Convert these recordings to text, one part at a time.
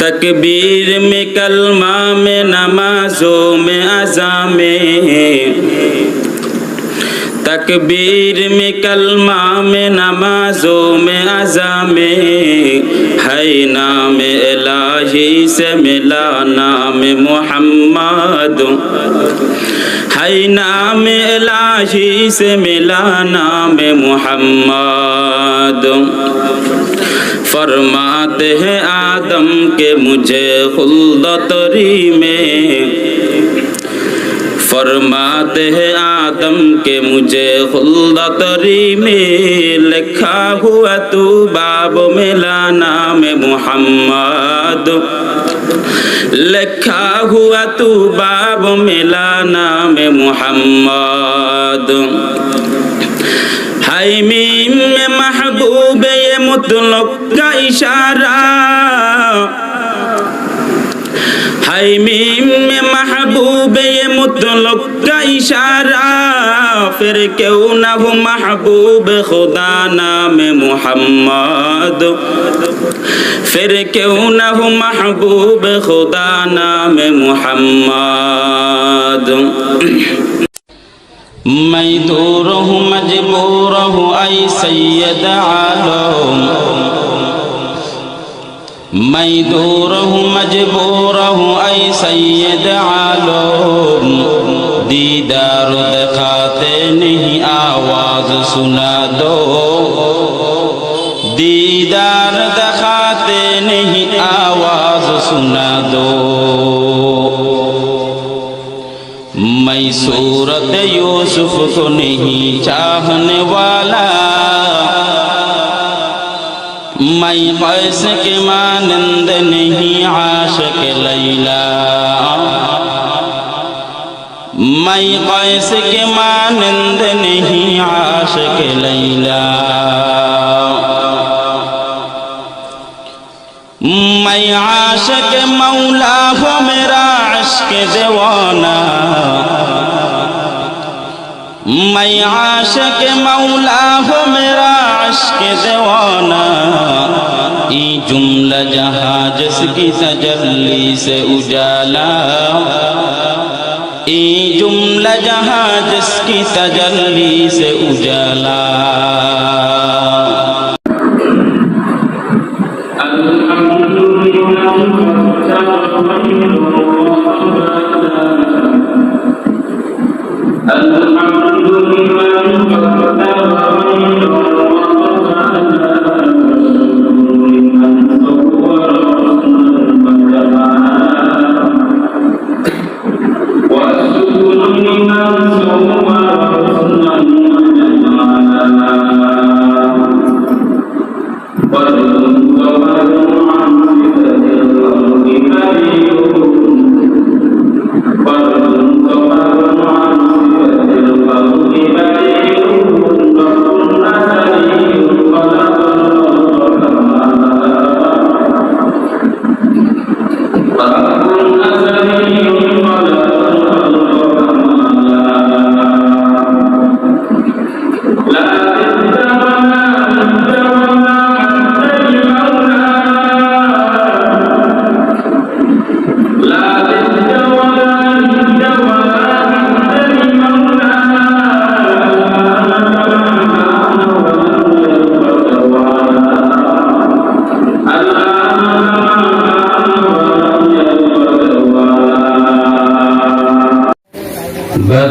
तकबीर में कलमा में, नमाजों में, अजा में। तकबीर में कलमा में, नमाजों में, अजा में। है नाम इलाही से मिला नाम मोहम्मद है नाम इलाही से मिला नाम मोहम्मद फरमाते हैं आदम के मुझे खुल्दतरी में फरमाते हैं आदम के मुझे खुल्दतरी में लिखा हुआ तू बाब मिला नाम मोहम्मद लिखा हुआ तू बाब मिला नाम मोहम्मद हाय मीम में महबूब ये मुतलक का इशारा हाय मीम में महबूब ये मुतलक का इशारा फिर क्यों ना हो महबूब खुदा नाम मोहम्मद फिर क्यों ना हो महबूब खुदा नाम मोहम्मद मैं दूर हूँ मजबूर हूँ ऐ सैयद आलम میں دور ہوں مجبور ہوں اے سید عالم دیدار دکھاتے نہیں آواز سنا دو دیدار دکھاتے نہیں آواز سنا دو میں صورت یوسف کو نہیں چاہنے والا मैं कैस के मानंद नहीं आशक लैला मैं कैस के मानंद नहीं आशक लैला मैं आशक मौला हो मेरा अश्क दीवाना मैं आशक मौला हो मेरा আশকে দেওয়ানা। ই জুমলা জাহা জসকি তজল্লি সে উজালা। ই জুমলা জাহা জসকি তজল্লি সে উজালা।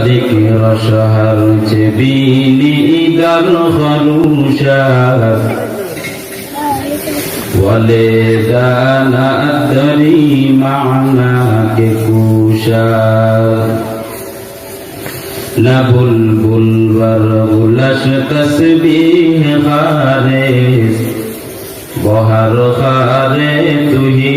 ذكر شهر جبين إذا الخروشات ولذا لا أدري معناك كوشات لا بلبل برغلش تسبيح خارس বহার খারে তুহি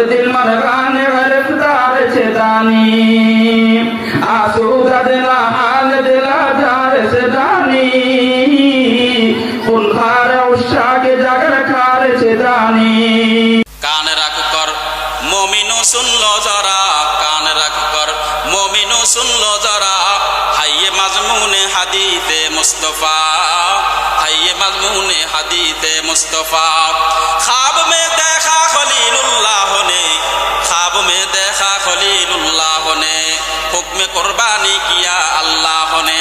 دل مرغان گرفتار چدانی آسودا دلا حال دلا جار سدانی خون خار اشاق جگر خار چدانی কান রাখ কর মমিনু শুনলো যারা কান রাখ কর মমিনু শুনলো যারা হাইয়ে মাজমুনে হাদিতে মুস্তফা হাইয়ে মাজমুনে হাদিতে মুস্তফা খাব মে মে কোরবানি কিয়া আল্লাহ হনে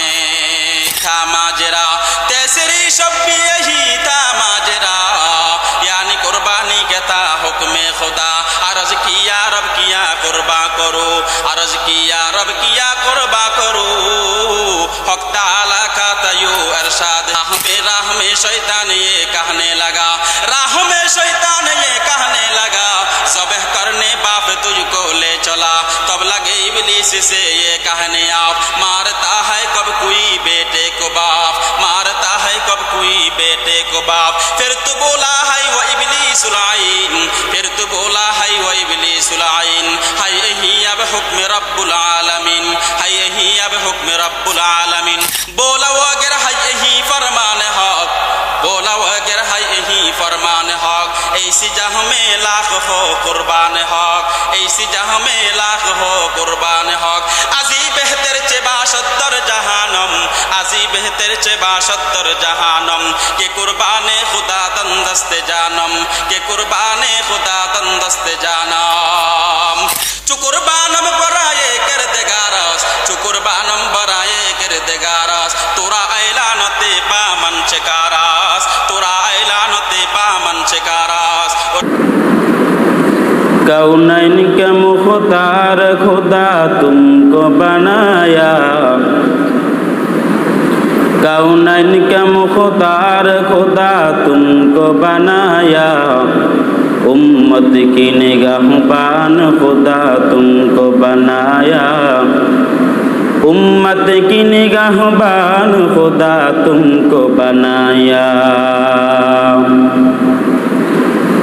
নামে লাখ হো কোরবান হক। আজি বেহতের চে বাসত্তর জাহানম, আজি বেহতের চে বাসত্তর জাহানম। কে কুরবানে খুদা তন্দস্তে জানম, কে কুরবানে খুদা তন্দস্তে জানম। कौनैन के मुख्तार खुदा तुमको बनाया कौनैन के मुख्तार खुदा तुमको बनाया उम्मत की निगाहबान खुदा तुमको बनाया उम्मत की निगाहबान खुदा तुमको बनाया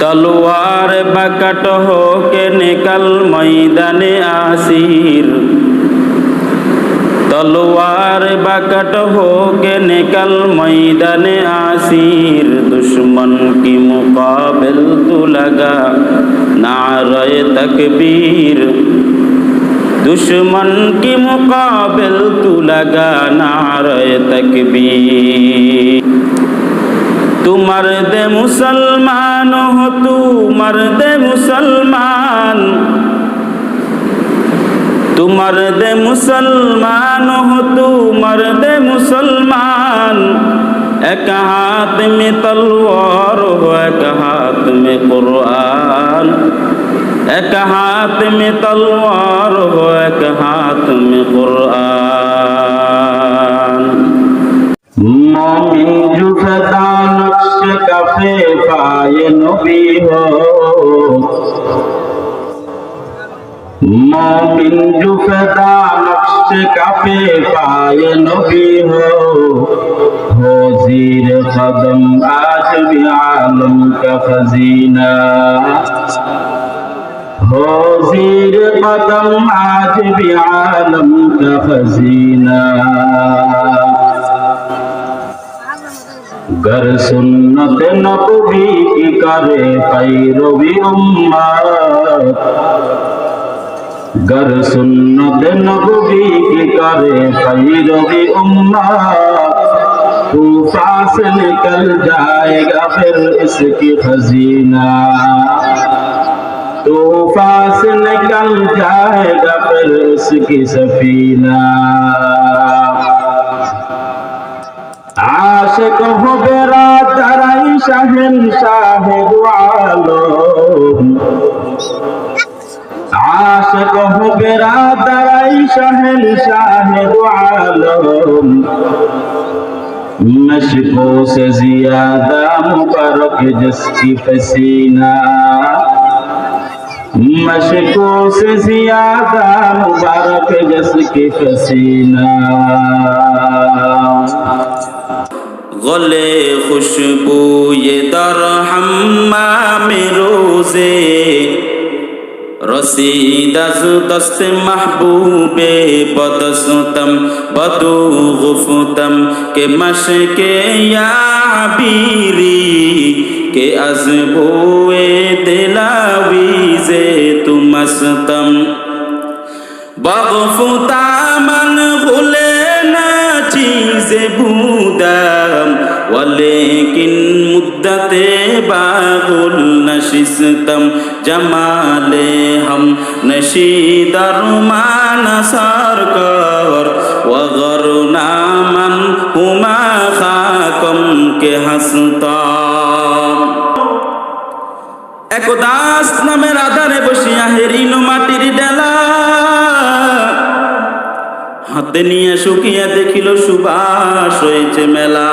তলোয়ার বাকট হোকে নিকল ময়দানে আসির। তলোয়ার বাকট হোকে নিকল ময়দানে আসির। দুশ্মন কি মুকাবিল তু লাগা নারয় তকবীর। দুশ্মন কি মুকাবিল তু লাগা নারয় তকবীর। तू मर दे मुसलमान हो तू मर दे मुसलमान तू मर दे मुसलमान हो तू मर दे मुसलमान एक हाथ में तलवार हो एक हाथ में कुरान एक हाथ में तलवार हो एक हाथ में कुरान मोमिन जुफदान मोमिन जो पैदा नक्श काफे पाए नबी हो हो जीर कदम आज भी आलम का खजीना हो जीर कदम आज भी आलम का खजीना گر سنت نبوی کی کرے پیروی امت گر سنت نبوی کی کرے پیروی امت کوفہ سے نکل جائے گا پھر اس کی خزینہ کوفہ سے نکل جائے گا پھر اس کی سفینہ আশেক হবে তারাই শাহেন শাহের आश कहो बेरा তারাই শাহেন শাহের আলো नशको से ज़्यादा मुबारक जिसकी पसीना। मशको से ज़्यादा मुबारक जस की पसीना। গলে খুশবু এ দর হাম্মামে রোজে رسید از دست محبوب بدستم بدو غفتم که مشک یا عبیری که از بوی دلاویز تو مستم بغفتم من غل سے بودم ولیکن مدت باغل نشستم جمال ہم نشیدر مان سار کر وغرنا من ہما خاکم کے ہستا একদাস নামের আধারে বসিয়া হেরিন মাটির ডাল হাতে নিয়ে শুকিয়ে দেখিল সুবাস হয়েছে মেলা।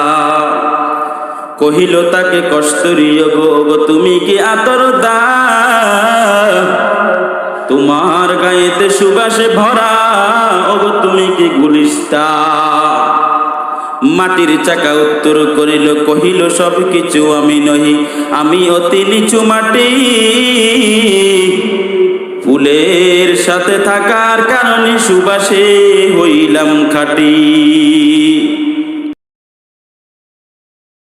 কহিল, তাকে কষ্টরী গো গো তুমি কি আতর দা? তোমার গায়েতে সুবাসে ভরা, ওগো তুমি কি গুলিস্তা? মাটির চাকা উত্তর করিল, কহিল সব কিছু আমি নহি, আমি অতি নিচু মাটি। ফুলের সাথে থাকার কারণে সুবাসে হইলাম খাটি।